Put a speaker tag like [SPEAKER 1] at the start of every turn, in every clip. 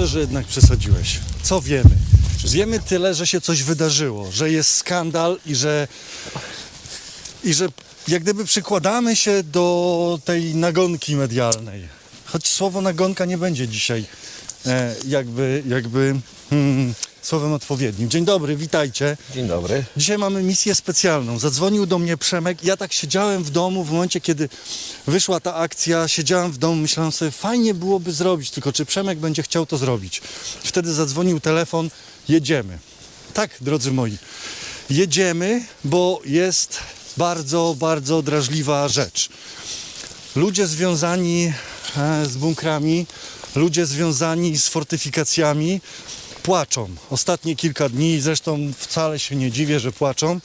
[SPEAKER 1] Myślę, że jednak przesadziłeś. Co wiemy? Wiemy tyle, że się coś wydarzyło, że jest skandal i że, i że jak gdyby przykładamy się do tej nagonki medialnej. Choć słowo nagonka nie będzie dzisiaj e, jakby, jakby hmm, słowem odpowiednim. Dzień dobry, witajcie.
[SPEAKER 2] Dzień dobry.
[SPEAKER 1] Dzisiaj mamy misję specjalną. Zadzwonił do mnie Przemek. Ja tak siedziałem w domu w momencie, kiedy wyszła ta akcja. Siedziałem w domu, myślałem sobie, fajnie byłoby zrobić, tylko czy Przemek będzie chciał to zrobić. Wtedy zadzwonił telefon, jedziemy. Tak, drodzy moi, jedziemy, bo jest bardzo, bardzo drażliwa rzecz. Ludzie związani e, z bunkrami, ludzie związani z fortyfikacjami płaczą. Ostatnie kilka dni, zresztą wcale się nie dziwię, że płaczą,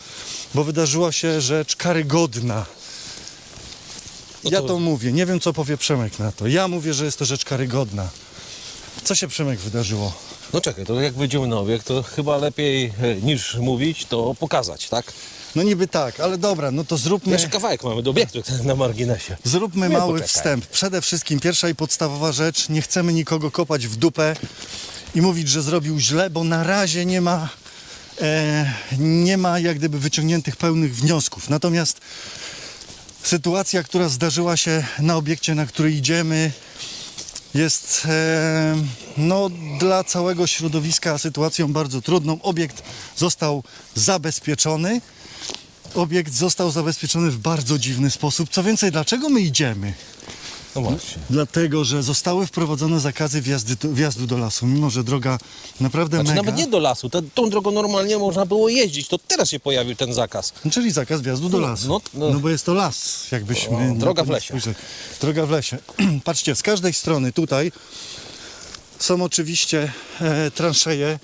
[SPEAKER 1] bo wydarzyła się rzecz karygodna.
[SPEAKER 2] No
[SPEAKER 1] Ja
[SPEAKER 2] to-
[SPEAKER 1] mówię, nie wiem co powie Przemek na to. Ja mówię, że jest to rzecz karygodna. Co się Przemek wydarzyło?
[SPEAKER 2] No czekaj, to jak wyjdziemy na obiekt, to chyba lepiej e, niż mówić, to pokazać, tak?
[SPEAKER 1] No niby tak, ale dobra, no to zróbmy,
[SPEAKER 2] Jeszcze kawałek mamy do obiektu na marginesie.
[SPEAKER 1] zróbmy
[SPEAKER 2] Nie,
[SPEAKER 1] mały
[SPEAKER 2] poczekaj.
[SPEAKER 1] wstęp. Przede wszystkim pierwsza i podstawowa rzecz, nie chcemy nikogo kopać w dupę i mówić, że zrobił źle, bo na razie nie ma, e, nie ma jak gdyby wyciągniętych pełnych wniosków. Natomiast sytuacja, która zdarzyła się na obiekcie, na który idziemy, jest e, no, dla całego środowiska sytuacją bardzo trudną. Obiekt został zabezpieczony. Obiekt został zabezpieczony w bardzo dziwny sposób. Co więcej, dlaczego my idziemy?
[SPEAKER 2] No właśnie.
[SPEAKER 1] Dlatego, że zostały wprowadzone zakazy wjazdy, do- wjazdu do lasu, mimo że droga naprawdę
[SPEAKER 2] Znaczy
[SPEAKER 1] mega.
[SPEAKER 2] nawet nie do lasu, tą drogą normalnie można było jeździć, to teraz się pojawił ten zakaz.
[SPEAKER 1] Czyli zakaz wjazdu do
[SPEAKER 2] No,
[SPEAKER 1] lasu.
[SPEAKER 2] no,
[SPEAKER 1] No,
[SPEAKER 2] no.
[SPEAKER 1] bo jest to las, jakbyśmy.
[SPEAKER 2] O,
[SPEAKER 1] na
[SPEAKER 2] droga
[SPEAKER 1] to
[SPEAKER 2] w lesie.
[SPEAKER 1] spojrzeli. Droga w lesie. Patrzcie, z każdej strony tutaj są oczywiście e, transzeje,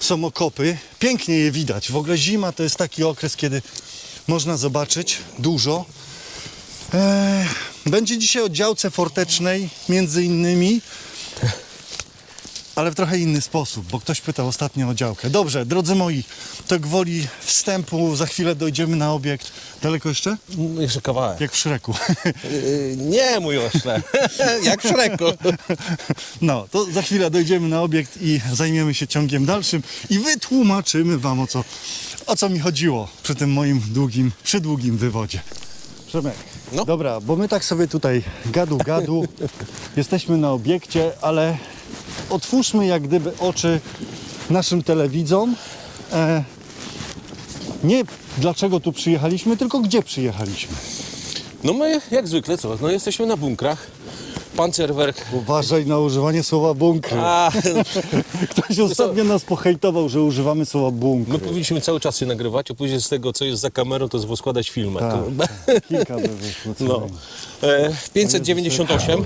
[SPEAKER 1] są okopy. Pięknie je widać. W ogóle zima to jest taki okres, kiedy można zobaczyć dużo. E, będzie dzisiaj o działce fortecznej, między innymi. Ale w trochę inny sposób, bo ktoś pytał ostatnio o działkę. Dobrze, drodzy moi, to gwoli wstępu, za chwilę dojdziemy na obiekt. Daleko jeszcze?
[SPEAKER 2] Jeszcze kawałek.
[SPEAKER 1] Jak w Szreku.
[SPEAKER 2] Yy, nie mój ośle, jak w Szreku.
[SPEAKER 1] No, to za chwilę dojdziemy na obiekt i zajmiemy się ciągiem dalszym i wytłumaczymy wam o co, o co mi chodziło przy tym moim długim, przydługim wywodzie. Przemek,
[SPEAKER 2] No.
[SPEAKER 1] dobra, bo my tak sobie tutaj gadu gadu, jesteśmy na obiekcie, ale otwórzmy jak gdyby oczy naszym telewidzom. E, nie dlaczego tu przyjechaliśmy, tylko gdzie przyjechaliśmy.
[SPEAKER 2] No my jak zwykle co, no jesteśmy na bunkrach. Pancerwerk.
[SPEAKER 1] Uważaj na używanie słowa bunkry.
[SPEAKER 2] A,
[SPEAKER 1] Ktoś ostatnio nas pohejtował, że używamy słowa bunkry.
[SPEAKER 2] my powinniśmy cały czas się nagrywać, a później z tego, co jest za kamerą, to składać filmy.
[SPEAKER 1] Tak,
[SPEAKER 2] To-
[SPEAKER 1] tak. Kilka by wyszło. co
[SPEAKER 2] No. E, 598.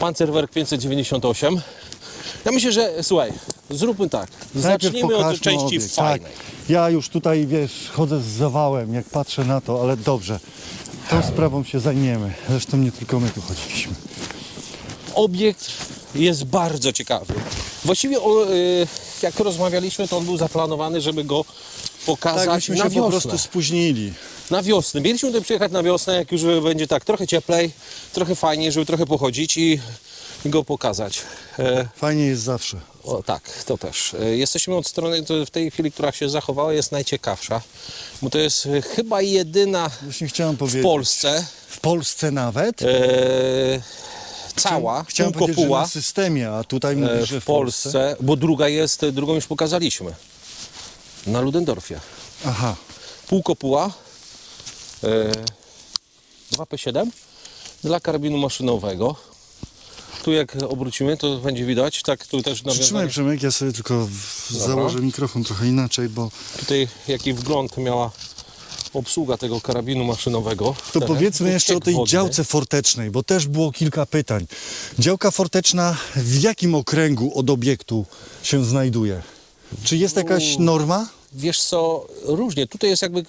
[SPEAKER 2] Pancerwerk 598. Ja myślę, że słuchaj, zróbmy tak.
[SPEAKER 1] Najpierw
[SPEAKER 2] Zacznijmy od części
[SPEAKER 1] obiekt. Tak.
[SPEAKER 2] fajnej.
[SPEAKER 1] Ja już tutaj, wiesz, chodzę z zawałem, jak patrzę na to, ale dobrze. Tą sprawą się zajmiemy. Zresztą nie tylko my tu chodziliśmy.
[SPEAKER 2] Obiekt jest bardzo ciekawy. Właściwie e, jak rozmawialiśmy, to on był zaplanowany, żeby go pokazać
[SPEAKER 1] Tak, myśmy
[SPEAKER 2] na
[SPEAKER 1] się po
[SPEAKER 2] wiosnę.
[SPEAKER 1] prostu spóźnili.
[SPEAKER 2] Na wiosnę. Mieliśmy tutaj przyjechać na wiosnę, jak już będzie tak trochę cieplej, trochę fajniej, żeby trochę pochodzić i, go pokazać. E,
[SPEAKER 1] Fajnie jest zawsze.
[SPEAKER 2] O, tak, to też. E, Jesteśmy od strony, w tej chwili, która się zachowała, jest najciekawsza, bo to jest e, chyba jedyna
[SPEAKER 1] Właśnie chciałem
[SPEAKER 2] w
[SPEAKER 1] powiedzieć.
[SPEAKER 2] Polsce
[SPEAKER 1] W Polsce nawet?
[SPEAKER 2] e, cała,
[SPEAKER 1] Chciałem
[SPEAKER 2] pół
[SPEAKER 1] powiedzieć, że
[SPEAKER 2] kopuła
[SPEAKER 1] na systemie, a tutaj
[SPEAKER 2] e,
[SPEAKER 1] mówisz, że
[SPEAKER 2] w Polsce, bo druga jest, drugą już pokazaliśmy, na Ludendorfie.
[SPEAKER 1] Aha.
[SPEAKER 2] Pół kopuła, e, 2P7 dla karabinu maszynowego. Tu jak obrócimy, to będzie widać, tak tu też
[SPEAKER 1] Przytrzymaj
[SPEAKER 2] nawiązanie.
[SPEAKER 1] Przemek, ja sobie tylko w- założę mikrofon trochę inaczej, bo
[SPEAKER 2] Tutaj jaki wgląd miała obsługa tego karabinu maszynowego.
[SPEAKER 1] To
[SPEAKER 2] Teren.
[SPEAKER 1] powiedzmy jeszcze o tej
[SPEAKER 2] wodny.
[SPEAKER 1] działce fortecznej, bo też było kilka pytań. Działka forteczna w jakim okręgu od obiektu się znajduje? Czy jest jakaś norma?
[SPEAKER 2] Wiesz co, różnie. Tutaj jest jakby, e,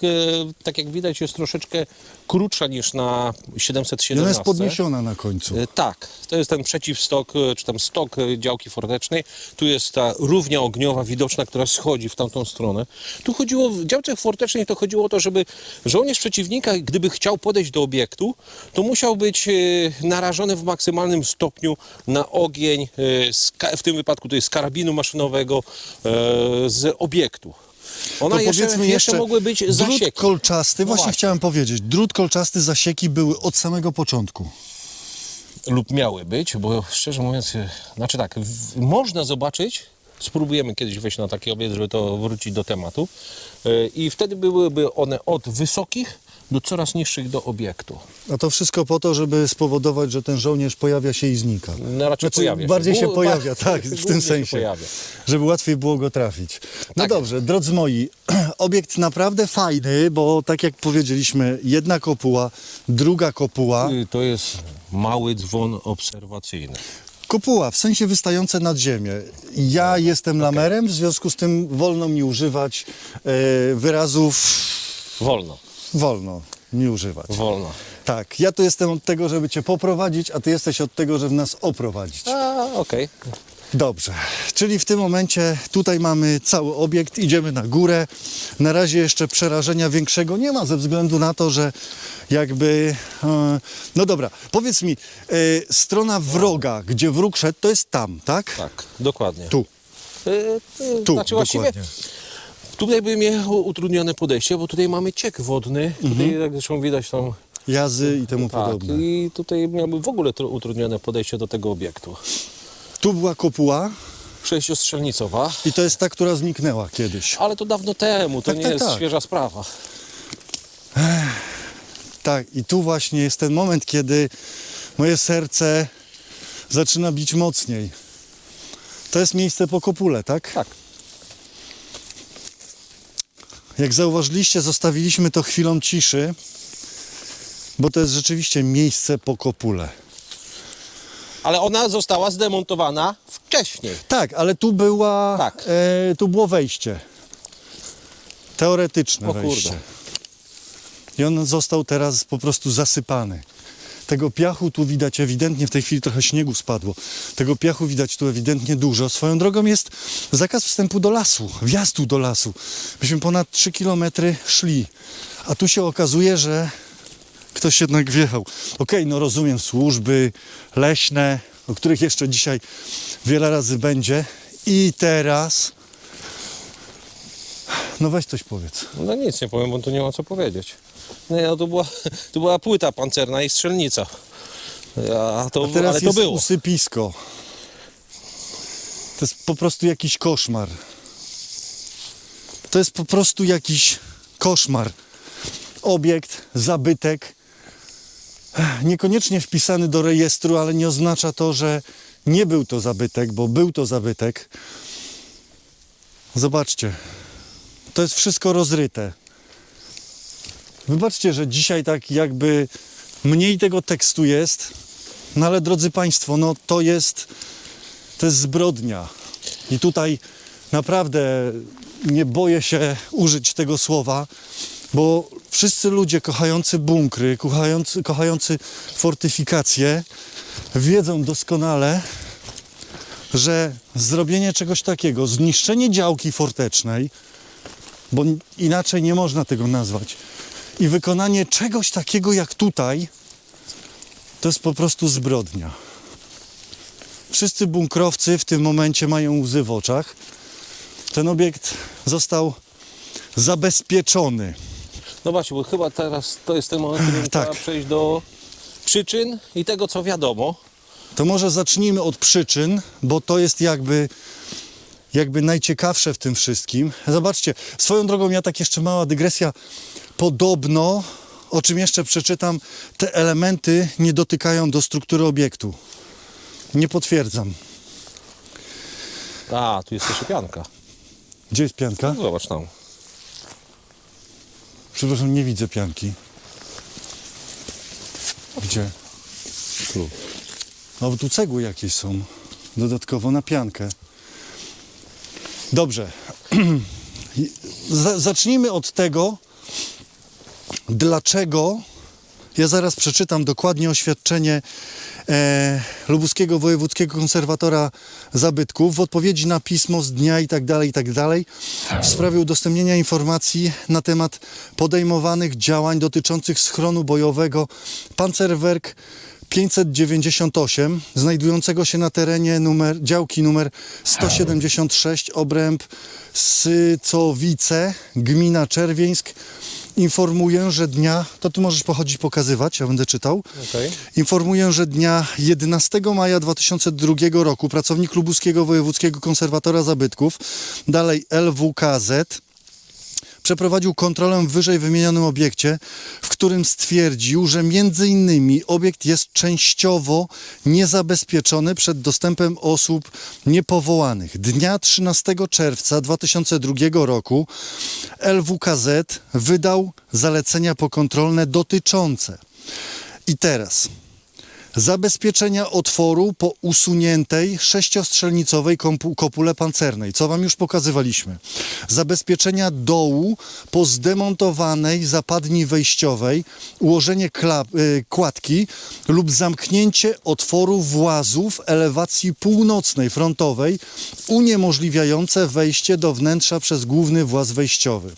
[SPEAKER 2] tak jak widać, jest troszeczkę krótsza niż na
[SPEAKER 1] I
[SPEAKER 2] 717.
[SPEAKER 1] ona jest podniesiona na końcu.
[SPEAKER 2] E, Tak, to jest ten przeciwstok, e, czy tam stok działki fortecznej. Tu jest ta równia ogniowa widoczna, która schodzi w tamtą stronę. Tu chodziło, w działce fortecznej to chodziło o to, żeby żołnierz przeciwnika, gdyby chciał podejść do obiektu, to musiał być narażony w maksymalnym stopniu na ogień, w tym wypadku to jest z karabinu maszynowego, z obiektu. Ona
[SPEAKER 1] to
[SPEAKER 2] jeszcze,
[SPEAKER 1] powiedzmy
[SPEAKER 2] jeszcze, mogły być
[SPEAKER 1] drut
[SPEAKER 2] zasieki.
[SPEAKER 1] kolczasty,
[SPEAKER 2] No
[SPEAKER 1] właśnie,
[SPEAKER 2] właśnie.
[SPEAKER 1] chciałem powiedzieć, drut kolczasty, zasieki były od samego początku.
[SPEAKER 2] lub miały być, bo szczerze mówiąc, e, znaczy tak, w, można zobaczyć, spróbujemy kiedyś wejść na taki obiekt, żeby to wrócić do tematu e, i wtedy byłyby one od wysokich do coraz niższych do obiektu.
[SPEAKER 1] A to wszystko po to, żeby spowodować, że ten żołnierz pojawia się i znika.
[SPEAKER 2] No raczej pojawia się.
[SPEAKER 1] bardziej się pojawia, tak, w tym sensie. Żeby łatwiej było go trafić. No
[SPEAKER 2] Tak.
[SPEAKER 1] dobrze, drodzy moi, obiekt naprawdę fajny, bo tak jak powiedzieliśmy, jedna kopuła, druga kopuła.
[SPEAKER 2] Y, To jest mały dzwon obserwacyjny.
[SPEAKER 1] Kopuła, w sensie wystające nad ziemię. Ja jestem lamerem, w związku z tym wolno mi używać e, wyrazów
[SPEAKER 2] Wolno,
[SPEAKER 1] wolno mi używać.
[SPEAKER 2] wolno.
[SPEAKER 1] Tak, ja tu jestem od tego, żeby cię poprowadzić, a ty jesteś od tego, żeby nas oprowadzić.
[SPEAKER 2] A, okej.
[SPEAKER 1] Dobrze, czyli w tym momencie tutaj mamy cały obiekt, idziemy na górę. Na razie jeszcze przerażenia większego nie ma ze względu na to, że jakby. E, no dobra, powiedz mi, e, strona wroga, gdzie wróg szedł, to jest tam, tak?
[SPEAKER 2] Tak, dokładnie.
[SPEAKER 1] Tu.
[SPEAKER 2] Y, y,
[SPEAKER 1] Tu,
[SPEAKER 2] znaczy właściwie
[SPEAKER 1] dokładnie.
[SPEAKER 2] Tutaj by miało utrudnione podejście, bo tutaj mamy ciek wodny. Tutaj jak zresztą widać tam
[SPEAKER 1] Jazy i temu
[SPEAKER 2] Tak,
[SPEAKER 1] podobne.
[SPEAKER 2] i tutaj miałby w ogóle utrudnione podejście do tego obiektu.
[SPEAKER 1] Tu była kopuła
[SPEAKER 2] Sześciostrzelnicowa,
[SPEAKER 1] i to jest ta, która zniknęła kiedyś.
[SPEAKER 2] ale to dawno temu, to
[SPEAKER 1] Tak,
[SPEAKER 2] nie
[SPEAKER 1] tak,
[SPEAKER 2] jest
[SPEAKER 1] tak.
[SPEAKER 2] świeża sprawa.
[SPEAKER 1] Tak, i tu właśnie jest ten moment, kiedy moje serce zaczyna bić mocniej. To jest miejsce po kopule, tak?
[SPEAKER 2] Tak.
[SPEAKER 1] Jak zauważyliście, zostawiliśmy to chwilą ciszy, bo to jest rzeczywiście miejsce po kopule.
[SPEAKER 2] Ale ona została zdemontowana wcześniej.
[SPEAKER 1] Tak, ale tu była,
[SPEAKER 2] Tak.
[SPEAKER 1] e, tu było wejście. Teoretyczne
[SPEAKER 2] O kurde.
[SPEAKER 1] wejście. I on został teraz po prostu zasypany. Tego piachu tu widać ewidentnie, w tej chwili trochę śniegu spadło. Tego piachu widać tu ewidentnie dużo. Swoją drogą jest zakaz wstępu do lasu, wjazdu do lasu. Myśmy ponad 3 km szli, a tu się okazuje, że ktoś jednak wjechał. Okej, no rozumiem, służby leśne, o których jeszcze dzisiaj wiele razy będzie. I teraz... No weź coś powiedz.
[SPEAKER 2] No nic nie powiem, bo tu nie ma co powiedzieć. Nie, no to była, to była płyta pancerna i strzelnica. A to,
[SPEAKER 1] A teraz
[SPEAKER 2] ale to
[SPEAKER 1] jest
[SPEAKER 2] było.
[SPEAKER 1] usypisko. To jest po prostu jakiś koszmar. To jest po prostu jakiś koszmar. Obiekt, zabytek, niekoniecznie wpisany do rejestru, ale nie oznacza to, że nie był to zabytek, bo był to zabytek. Zobaczcie, to jest wszystko rozryte. Wybaczcie, że dzisiaj tak jakby mniej tego tekstu jest, no ale drodzy Państwo, no to jest, to jest zbrodnia. I tutaj naprawdę nie boję się użyć tego słowa, bo wszyscy ludzie kochający bunkry, kochający, kochający fortyfikacje wiedzą doskonale, że zrobienie czegoś takiego, zniszczenie działki fortecznej, bo inaczej nie można tego nazwać, i wykonanie czegoś takiego jak tutaj, to jest po prostu zbrodnia. Wszyscy bunkrowcy w tym momencie mają łzy w oczach. Ten obiekt został zabezpieczony.
[SPEAKER 2] No właśnie, bo chyba teraz to jest ten moment, w którym
[SPEAKER 1] Tak.
[SPEAKER 2] trzeba przejść do przyczyn i tego, co wiadomo.
[SPEAKER 1] To może zacznijmy od przyczyn, bo to jest jakby, jakby najciekawsze w tym wszystkim. Zobaczcie, swoją drogą ja tak jeszcze mała dygresja. Podobno, o czym jeszcze przeczytam, te elementy nie dotykają do struktury obiektu. Nie potwierdzam.
[SPEAKER 2] A, tu jest jeszcze pianka.
[SPEAKER 1] Gdzie jest pianka?
[SPEAKER 2] No, Zobacz tam.
[SPEAKER 1] Przepraszam, nie widzę pianki. Gdzie?
[SPEAKER 2] Tu.
[SPEAKER 1] No bo tu cegły jakieś są. Dodatkowo na piankę. Dobrze. Zacznijmy od tego, dlaczego. Ja zaraz przeczytam dokładnie oświadczenie e, Lubuskiego Wojewódzkiego Konserwatora Zabytków w odpowiedzi na pismo z dnia i tak dalej, i tak w sprawie udostępnienia informacji na temat podejmowanych działań dotyczących schronu bojowego Panzerwerk 598 znajdującego się na terenie numer, działki numer 176 obręb Sycowice, gmina Czerwieńsk. Informuję, że dnia, to ty możesz pochodzić pokazywać, ja będę czytał.
[SPEAKER 2] Okej.
[SPEAKER 1] Informuję, że dnia 11 maja 2002 roku pracownik Lubuskiego Wojewódzkiego Konserwatora Zabytków, dalej LWKZ, przeprowadził kontrolę w wyżej wymienionym obiekcie, w którym stwierdził, że między innymi obiekt jest częściowo niezabezpieczony przed dostępem osób niepowołanych. Dnia 13 czerwca 2002 roku LWKZ wydał zalecenia pokontrolne dotyczące i teraz zabezpieczenia otworu po usuniętej sześciostrzelnicowej kopule pancernej, co Wam już pokazywaliśmy. Zabezpieczenia dołu po zdemontowanej zapadni wejściowej, ułożenie y, kładki lub zamknięcie otworu włazów elewacji północnej frontowej, uniemożliwiające wejście do wnętrza przez główny właz wejściowy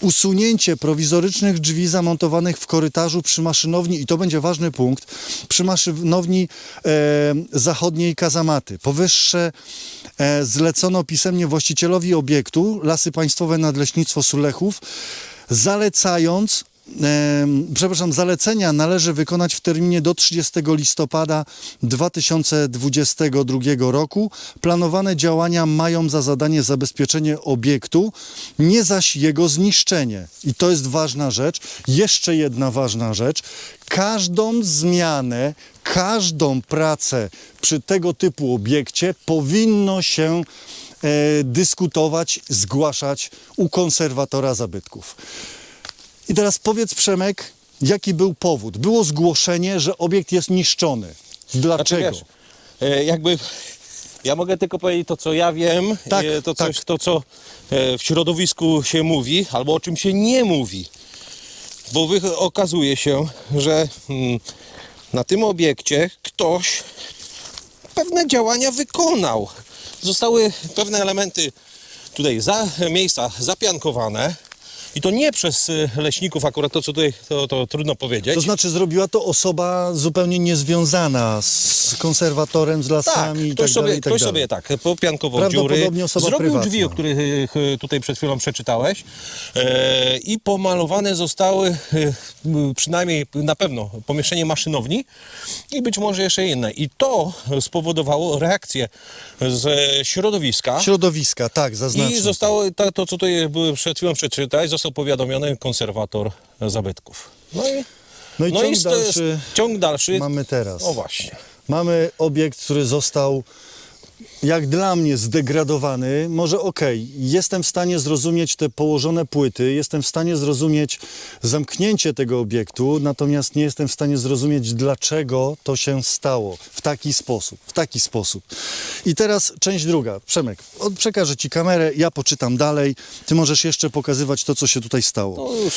[SPEAKER 1] usunięcie prowizorycznych drzwi zamontowanych w korytarzu przy maszynowni, i to będzie ważny punkt, przy maszynowni e, zachodniej Kazamaty. Powyższe e, zlecono pisemnie właścicielowi obiektu Lasy Państwowe Nadleśnictwo Sulechów, zalecając przepraszam, zalecenia należy wykonać w terminie do 30 listopada 2022 roku. Planowane działania mają za zadanie zabezpieczenie obiektu, nie zaś jego zniszczenie. I to jest ważna rzecz. Jeszcze jedna ważna rzecz. Każdą zmianę, każdą pracę przy tego typu obiekcie powinno się e, dyskutować, zgłaszać u konserwatora zabytków. I teraz powiedz Przemek, jaki był powód? Było zgłoszenie, że obiekt jest niszczony. Dlaczego?
[SPEAKER 2] Znaczy, wiesz, e, jakby ja mogę tylko powiedzieć to, co ja wiem,
[SPEAKER 1] Tak,
[SPEAKER 2] e, to, coś,
[SPEAKER 1] tak.
[SPEAKER 2] to co e, w środowisku się mówi, albo o czym się nie mówi. Bo wy, okazuje się, że mm, na tym obiekcie ktoś pewne działania wykonał. Zostały pewne elementy tutaj za miejsca zapiankowane. I to nie przez y, leśników, akurat to co tutaj, to, to trudno powiedzieć.
[SPEAKER 1] To znaczy zrobiła to osoba zupełnie niezwiązana z konserwatorem, z
[SPEAKER 2] Tak,
[SPEAKER 1] lasami i tak
[SPEAKER 2] sobie,
[SPEAKER 1] dalej. i tak
[SPEAKER 2] ktoś
[SPEAKER 1] dalej.
[SPEAKER 2] sobie tak popiankował dziury, zrobił
[SPEAKER 1] prywatna.
[SPEAKER 2] drzwi, o których e, tutaj przed chwilą przeczytałeś e, i pomalowane zostały e, przynajmniej na pewno pomieszczenie maszynowni i być może jeszcze inne. I to spowodowało reakcję z środowiska.
[SPEAKER 1] Środowiska, tak, zaznaczam.
[SPEAKER 2] I zostało to, to, co tutaj przed chwilą przeczytałeś, został powiadomiony konserwator zabytków. No i,
[SPEAKER 1] No i
[SPEAKER 2] no
[SPEAKER 1] ciąg
[SPEAKER 2] i
[SPEAKER 1] dalszy
[SPEAKER 2] ciąg dalszy.
[SPEAKER 1] mamy teraz.
[SPEAKER 2] O właśnie.
[SPEAKER 1] Mamy obiekt, który został, jak dla mnie, zdegradowany. Może okej, jestem w stanie zrozumieć te położone płyty, jestem w stanie zrozumieć zamknięcie tego obiektu, natomiast nie jestem w stanie zrozumieć, dlaczego to się stało w taki sposób. W taki sposób. I teraz część druga. Przemek, przekażę Ci kamerę, ja poczytam dalej. Ty możesz jeszcze pokazywać to, co się tutaj stało.
[SPEAKER 2] No już.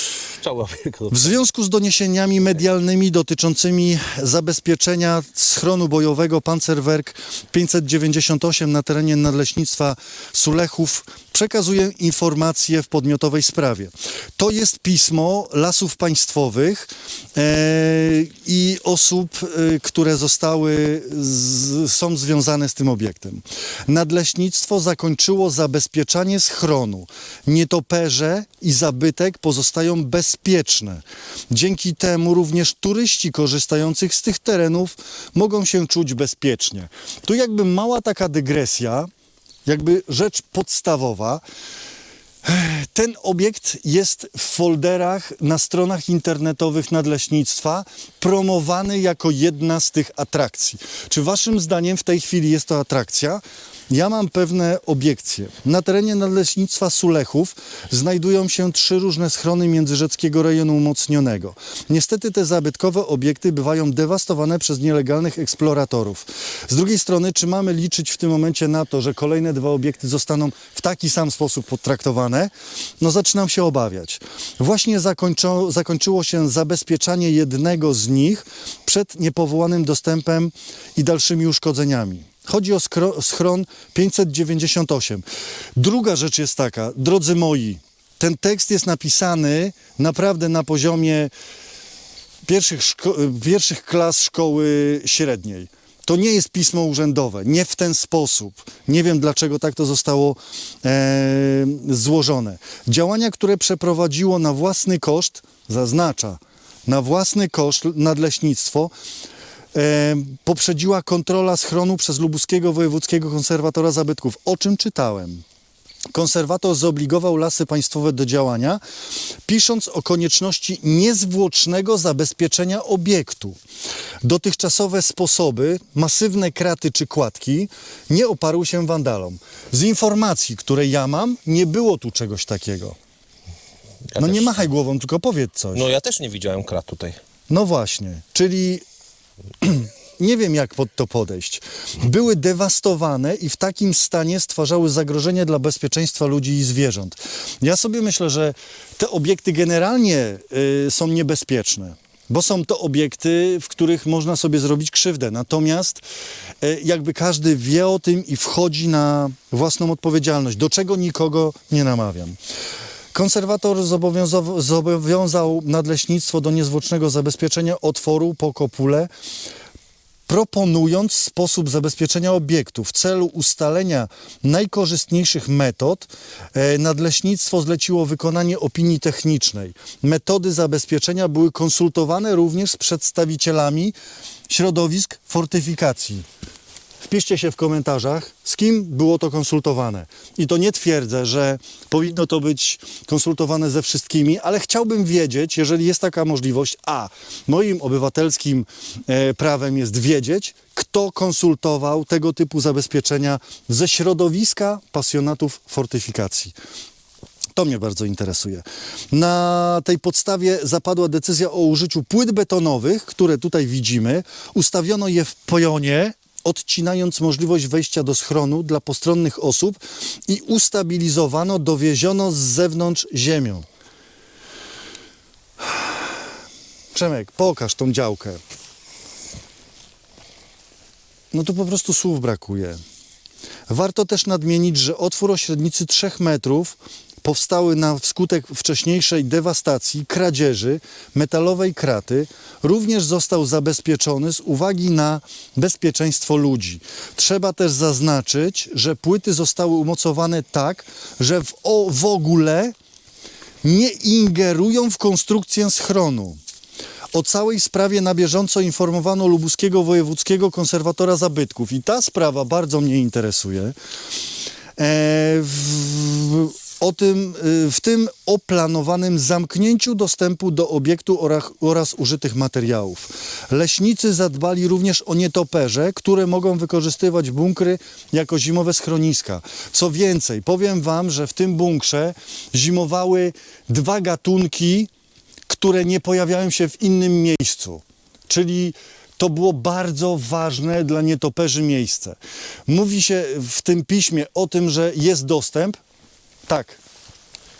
[SPEAKER 1] W związku z doniesieniami medialnymi dotyczącymi zabezpieczenia schronu bojowego Panzerwerk 598 na terenie Nadleśnictwa Sulechów przekazuję informacje w podmiotowej sprawie. To jest pismo Lasów Państwowych e, i osób, e, które zostały, z, są związane z tym obiektem. Nadleśnictwo zakończyło zabezpieczanie schronu. Nietoperze i zabytek pozostają bezpieczne. Dzięki temu również turyści korzystających z tych terenów mogą się czuć bezpiecznie. Tu jakby mała taka dygresja, jakby rzecz podstawowa. Ten obiekt jest w folderach na stronach internetowych Nadleśnictwa promowany jako jedna z tych atrakcji. Czy waszym zdaniem w tej chwili jest to atrakcja? Ja mam pewne obiekcje. Na terenie Nadleśnictwa Sulechów znajdują się trzy różne schrony międzyrzeckiego rejonu umocnionego. Niestety te zabytkowe obiekty bywają dewastowane przez nielegalnych eksploratorów. Z drugiej strony, czy mamy liczyć w tym momencie na to, że kolejne dwa obiekty zostaną w taki sam sposób potraktowane? No zaczynam się obawiać. Właśnie zakończo, zakończyło się zabezpieczanie jednego z nich przed niepowołanym dostępem i dalszymi uszkodzeniami. Chodzi o schron 598. Druga rzecz jest taka, drodzy moi, ten tekst jest napisany naprawdę na poziomie pierwszych, pierwszych klas szkoły średniej. To nie jest pismo urzędowe, nie w ten sposób. Nie wiem dlaczego tak to zostało e, złożone. Działania, które przeprowadziło na własny koszt, zaznacza, na własny koszt nadleśnictwo, e, poprzedziła kontrola schronu przez Lubuskiego Wojewódzkiego Konserwatora Zabytków. O czym czytałem? Konserwator zobligował lasy państwowe do działania, pisząc o konieczności niezwłocznego zabezpieczenia obiektu. Dotychczasowe sposoby, masywne kraty czy kładki, nie oparły się wandalom. Z informacji, które ja mam, nie było tu czegoś takiego.
[SPEAKER 2] Ja
[SPEAKER 1] No
[SPEAKER 2] też,
[SPEAKER 1] nie machaj głową, tylko powiedz coś.
[SPEAKER 2] No ja też nie widziałem krat tutaj.
[SPEAKER 1] No właśnie, czyli nie wiem jak pod to podejść. Były dewastowane i w takim stanie stwarzały zagrożenie dla bezpieczeństwa ludzi i zwierząt. Ja sobie myślę, że te obiekty generalnie y, są niebezpieczne. Bo są to obiekty, w których można sobie zrobić krzywdę. Natomiast y, jakby każdy wie o tym i wchodzi na własną odpowiedzialność, do czego nikogo nie namawiam. Konserwator zobowiązał, zobowiązał nadleśnictwo do niezwłocznego zabezpieczenia otworu po kopule, proponując sposób zabezpieczenia obiektu. W celu ustalenia najkorzystniejszych metod e, nadleśnictwo zleciło wykonanie opinii technicznej. Metody zabezpieczenia były konsultowane również z przedstawicielami środowisk fortyfikacji. Wpiszcie się w komentarzach, z kim było to konsultowane. I to nie twierdzę, że powinno to być konsultowane ze wszystkimi, ale chciałbym wiedzieć, jeżeli jest taka możliwość, a moim obywatelskim e, prawem jest wiedzieć, kto konsultował tego typu zabezpieczenia ze środowiska pasjonatów fortyfikacji. To mnie bardzo interesuje. Na tej podstawie zapadła decyzja o użyciu płyt betonowych, które tutaj widzimy. Ustawiono je w pionie, odcinając możliwość wejścia do schronu dla postronnych osób i ustabilizowano, dowieziono z zewnątrz ziemią. Przemek, pokaż tą działkę. No to po prostu słów brakuje. Warto też nadmienić, że otwór o średnicy 3 metrów powstały na wskutek wcześniejszej dewastacji, kradzieży metalowej kraty, również został zabezpieczony z uwagi na bezpieczeństwo ludzi. Trzeba też zaznaczyć, że płyty zostały umocowane tak, że w, o, w ogóle nie ingerują w konstrukcję schronu. O całej sprawie na bieżąco informowano Lubuskiego Wojewódzkiego Konserwatora Zabytków i ta sprawa bardzo mnie interesuje. E, w, o tym, y, w tym o planowanym zamknięciu dostępu do obiektu oraz, oraz użytych materiałów. Leśnicy zadbali również o nietoperze, które mogą wykorzystywać bunkry jako zimowe schroniska. Co więcej, powiem Wam, że w tym bunkrze zimowały dwa gatunki, które nie pojawiają się w innym miejscu. Czyli to było bardzo ważne dla nietoperzy miejsce. Mówi się w tym piśmie o tym, że jest dostęp. Tak.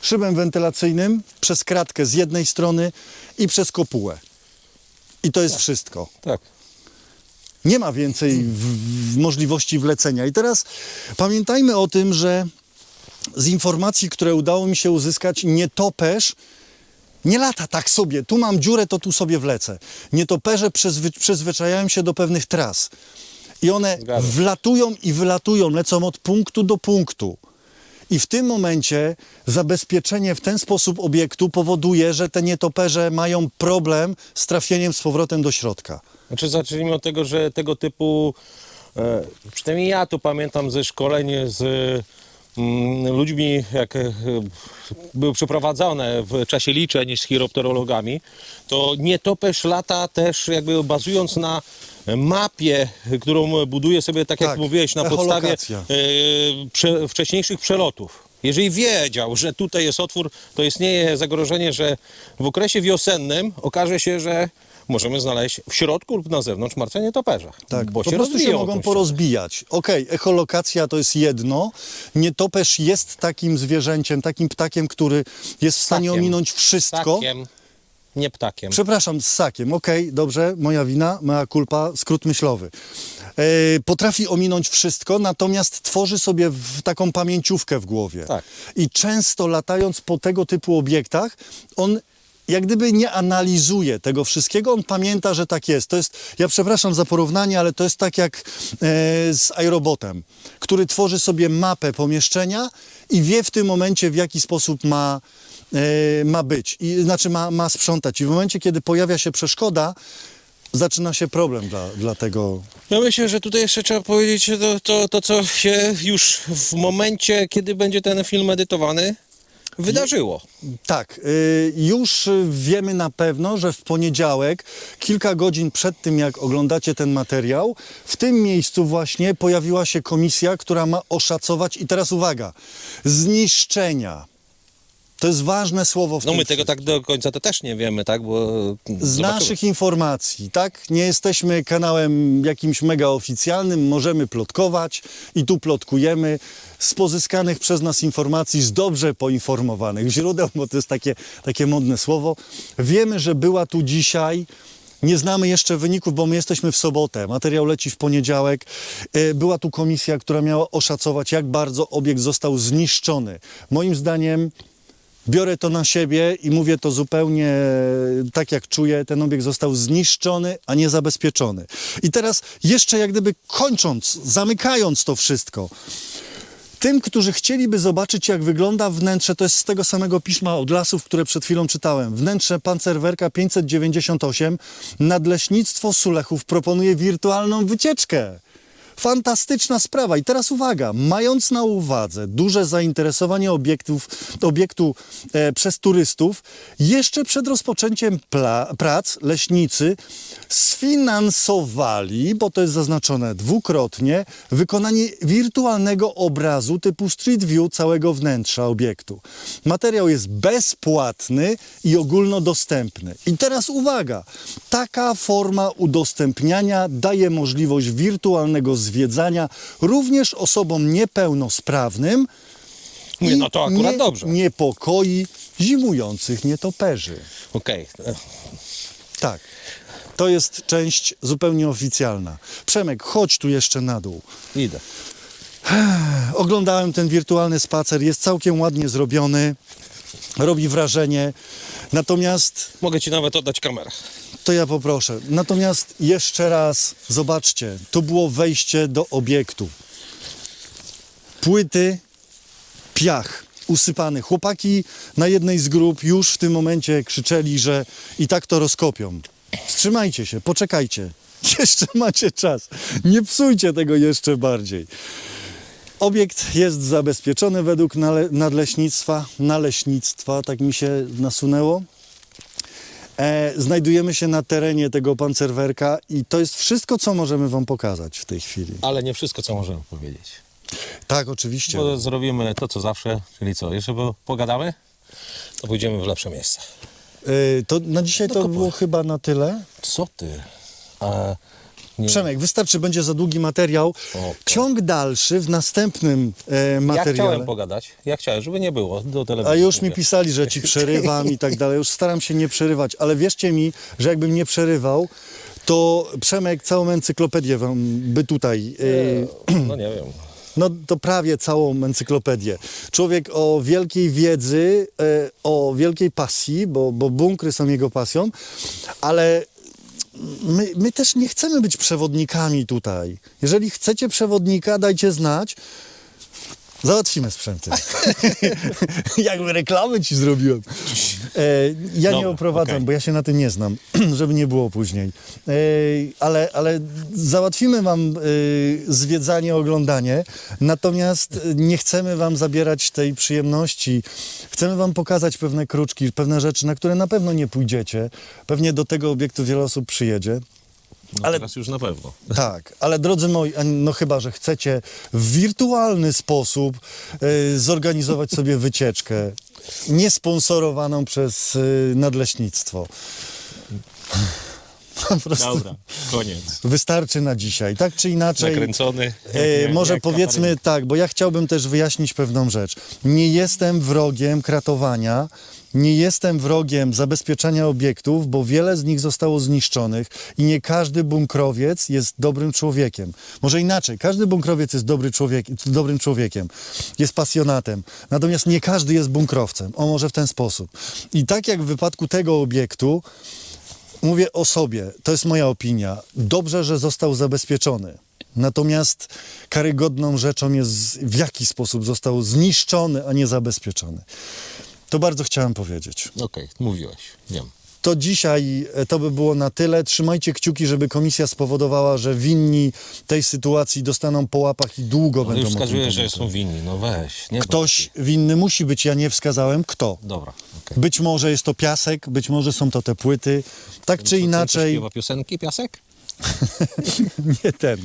[SPEAKER 1] Szybem wentylacyjnym przez kratkę z jednej strony i przez kopułę. I to jest wszystko.
[SPEAKER 2] Tak.
[SPEAKER 1] Nie ma więcej w, w możliwości wlecenia. I teraz pamiętajmy o tym, że z informacji, które udało mi się uzyskać, nietoperz nie lata tak sobie. Tu mam dziurę, to tu sobie wlecę. Nietoperze przyzwy, przyzwyczajają się do pewnych tras. I one
[SPEAKER 2] Zgadzam się.
[SPEAKER 1] wlatują i wylatują, lecą od punktu do punktu. I w tym momencie zabezpieczenie w ten sposób obiektu powoduje, że te nietoperze mają problem z trafieniem z powrotem do środka.
[SPEAKER 2] Znaczy zacznijmy od tego, że tego typu, e, przynajmniej ja to pamiętam ze szkoleń z ludźmi, jak e, były przeprowadzane w czasie liczeń z chiropterologami, to nietoperz lata też jakby bazując na mapie, którą buduje sobie, tak jak
[SPEAKER 1] Tak,
[SPEAKER 2] mówiłeś, na podstawie e, prze, wcześniejszych przelotów. Jeżeli wiedział, że tutaj jest otwór, to istnieje zagrożenie, że w okresie wiosennym okaże się, że możemy znaleźć w środku lub na zewnątrz martwe nietoperze.
[SPEAKER 1] Tak,
[SPEAKER 2] bo
[SPEAKER 1] po
[SPEAKER 2] się
[SPEAKER 1] prostu się mogą porozbijać. Okej, echolokacja to jest jedno. Nietoperz jest takim zwierzęciem, takim ptakiem, który jest w stanie
[SPEAKER 2] Ptakiem.
[SPEAKER 1] ominąć wszystko.
[SPEAKER 2] Ptakiem, nie ptakiem.
[SPEAKER 1] Przepraszam, ssakiem. Okej, dobrze, moja wina, mea culpa, skrót myślowy. E, potrafi ominąć wszystko, natomiast tworzy sobie w taką pamięciówkę w głowie.
[SPEAKER 2] Tak.
[SPEAKER 1] I często latając po tego typu obiektach, on jak gdyby nie analizuje tego wszystkiego, on pamięta, że tak jest. To jest, ja przepraszam za porównanie, ale to jest tak jak e, z aerobotem, który tworzy sobie mapę pomieszczenia i wie w tym momencie, w jaki sposób ma, e, ma być, i, znaczy ma, ma sprzątać. I w momencie, kiedy pojawia się przeszkoda, zaczyna się problem dla, dla tego.
[SPEAKER 2] Ja myślę, że tutaj jeszcze trzeba powiedzieć to, to, to, co się już w momencie, kiedy będzie ten film edytowany, wydarzyło.
[SPEAKER 1] Tak, y, już wiemy na pewno, że w poniedziałek, kilka godzin przed tym, jak oglądacie ten materiał, w tym miejscu właśnie pojawiła się komisja, która ma oszacować, i teraz uwaga, zniszczenia. To jest ważne słowo w
[SPEAKER 2] No
[SPEAKER 1] tym
[SPEAKER 2] my tego tak do końca to też nie wiemy, tak? Bo
[SPEAKER 1] Z
[SPEAKER 2] zobaczymy.
[SPEAKER 1] naszych informacji, tak? Nie jesteśmy kanałem jakimś mega oficjalnym, możemy plotkować i tu plotkujemy z pozyskanych przez nas informacji, z dobrze poinformowanych źródeł, bo to jest takie, takie modne słowo. Wiemy, że była tu dzisiaj. Nie znamy jeszcze wyników, bo my jesteśmy w sobotę. Materiał leci w poniedziałek. E, Była tu komisja, która miała oszacować, jak bardzo obiekt został zniszczony. Moim zdaniem Biorę to na siebie i mówię to zupełnie e, tak, jak czuję. Ten obiekt został zniszczony, a nie zabezpieczony. I teraz jeszcze jak gdyby kończąc, zamykając to wszystko, tym, którzy chcieliby zobaczyć, jak wygląda wnętrze, to jest z tego samego pisma od lasów, które przed chwilą czytałem. Wnętrze Pancerwerka 598, Nadleśnictwo Sulechów proponuje wirtualną wycieczkę. Fantastyczna sprawa. I teraz uwaga, mając na uwadze duże zainteresowanie obiektów, obiektu e, przez turystów, jeszcze przed rozpoczęciem prac leśnicy sfinansowali, bo to jest zaznaczone dwukrotnie, wykonanie wirtualnego obrazu typu Street View całego wnętrza obiektu. Materiał jest bezpłatny i ogólnodostępny. I teraz uwaga, taka forma udostępniania daje możliwość wirtualnego zwiedzania również osobom niepełnosprawnym
[SPEAKER 2] Nie,
[SPEAKER 1] i
[SPEAKER 2] no to akurat
[SPEAKER 1] nie
[SPEAKER 2] dobrze.
[SPEAKER 1] niepokoi zimujących nietoperzy.
[SPEAKER 2] Okej. e,
[SPEAKER 1] Tak. To jest część zupełnie oficjalna. Przemek, chodź tu jeszcze na dół.
[SPEAKER 2] Idę.
[SPEAKER 1] Oglądałem ten wirtualny spacer, jest całkiem ładnie zrobiony, robi wrażenie. Natomiast
[SPEAKER 2] Mogę ci nawet oddać kamerę.
[SPEAKER 1] to ja poproszę. Natomiast jeszcze raz zobaczcie, to było wejście do obiektu. Płyty, piach usypany. Chłopaki na jednej z grup już w tym momencie krzyczeli, że i tak to rozkopią. Wstrzymajcie się, poczekajcie. Jeszcze macie czas. Nie psujcie tego jeszcze bardziej. Obiekt jest zabezpieczony według nadleśnictwa, naleśnictwa, tak mi się nasunęło. E, znajdujemy się na terenie tego pancerwerka i to jest wszystko, co możemy Wam pokazać w tej chwili.
[SPEAKER 2] Ale nie wszystko, co możemy powiedzieć.
[SPEAKER 1] Tak, oczywiście.
[SPEAKER 2] Bo zrobimy to, co zawsze, czyli co? Jeszcze bo pogadamy? To pójdziemy w lepsze miejsce.
[SPEAKER 1] E, to na dzisiaj to
[SPEAKER 2] Dokopaj.
[SPEAKER 1] było chyba na tyle.
[SPEAKER 2] Co ty? Nie.
[SPEAKER 1] Przemek, wystarczy, będzie za długi materiał.
[SPEAKER 2] Okej.
[SPEAKER 1] Ciąg dalszy w następnym e,
[SPEAKER 2] Ja
[SPEAKER 1] materiale.
[SPEAKER 2] chciałem pogadać. Ja chciałem, żeby nie było do telewizji.
[SPEAKER 1] A już mi pisali, że ci przerywam i tak dalej. Już staram się nie przerywać, ale wierzcie mi, że jakbym nie przerywał, to Przemek całą encyklopedię wam by tutaj. e,
[SPEAKER 2] No nie wiem.
[SPEAKER 1] No to prawie całą encyklopedię. Człowiek o wielkiej wiedzy, e, o wielkiej pasji, bo, bo bunkry są jego pasją, ale my, my też nie chcemy być przewodnikami tutaj. Jeżeli chcecie przewodnika, dajcie znać. Załatwimy sprzęty. Jakby reklamy ci zrobiłem. E, ja nie oprowadzam,
[SPEAKER 2] okej.
[SPEAKER 1] bo ja się na tym nie znam, żeby nie było później. E, ale, ale załatwimy wam e, zwiedzanie, oglądanie, natomiast nie chcemy wam zabierać tej przyjemności. Chcemy wam pokazać pewne kruczki, pewne rzeczy, na które na pewno nie pójdziecie. Pewnie do tego obiektu wiele osób przyjedzie.
[SPEAKER 2] No
[SPEAKER 1] Ale-
[SPEAKER 2] teraz już na pewno.
[SPEAKER 1] Tak, ale drodzy moi, no chyba, że chcecie w wirtualny sposób e, zorganizować sobie wycieczkę niesponsorowaną przez e, nadleśnictwo. Po prostu
[SPEAKER 2] Dobra, koniec.
[SPEAKER 1] wystarczy na dzisiaj. Tak czy inaczej.
[SPEAKER 2] Nakręcony.
[SPEAKER 1] E, może
[SPEAKER 2] jak
[SPEAKER 1] powiedzmy tak, bo ja chciałbym też wyjaśnić pewną rzecz. Nie jestem wrogiem kratowania, nie jestem wrogiem zabezpieczania obiektów, bo wiele z nich zostało zniszczonych i nie każdy bunkrowiec jest dobrym człowiekiem. Może inaczej, każdy bunkrowiec jest dobry człowiek, dobrym człowiekiem, jest pasjonatem, natomiast nie każdy jest bunkrowcem. O może w ten sposób. I tak jak w wypadku tego obiektu, Mówię o sobie, to jest moja opinia. Dobrze, że został zabezpieczony. Natomiast karygodną rzeczą jest, w jaki sposób został zniszczony, a nie zabezpieczony. To bardzo chciałem powiedzieć.
[SPEAKER 2] Okej, mówiłeś, wiem.
[SPEAKER 1] To dzisiaj e, to by było na tyle. Trzymajcie kciuki, żeby komisja spowodowała, że winni tej sytuacji dostaną po łapach i długo
[SPEAKER 2] No
[SPEAKER 1] będą
[SPEAKER 2] już wskazujesz, że są winni, no weź.
[SPEAKER 1] Ktoś winny musi być, ja nie wskazałem kto.
[SPEAKER 2] Dobra, okej.
[SPEAKER 1] Być może jest to piasek, być może są to te płyty. Tak czy
[SPEAKER 2] ten,
[SPEAKER 1] inaczej.
[SPEAKER 2] śpiewa piosenki, Piasek?
[SPEAKER 1] nie ten.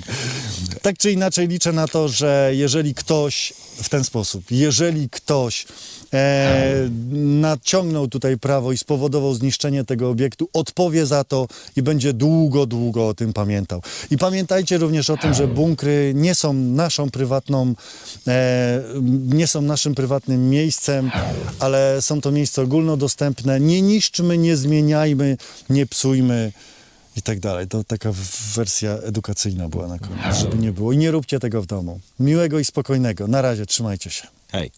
[SPEAKER 1] Tak czy inaczej liczę na to, że jeżeli ktoś w ten sposób, jeżeli ktoś e, naciągnął tutaj prawo i spowodował zniszczenie tego obiektu, odpowie za to i będzie długo, długo o tym pamiętał. I pamiętajcie również o tym, że bunkry nie są naszą prywatną, e, nie są naszym prywatnym miejscem, ale są to miejsca ogólnodostępne. Nie niszczmy, nie zmieniajmy, nie psujmy i tak dalej. To taka wersja edukacyjna była na koniec, żeby nie było. I nie róbcie tego w domu. Miłego i spokojnego. Na razie, trzymajcie się.
[SPEAKER 2] Hej.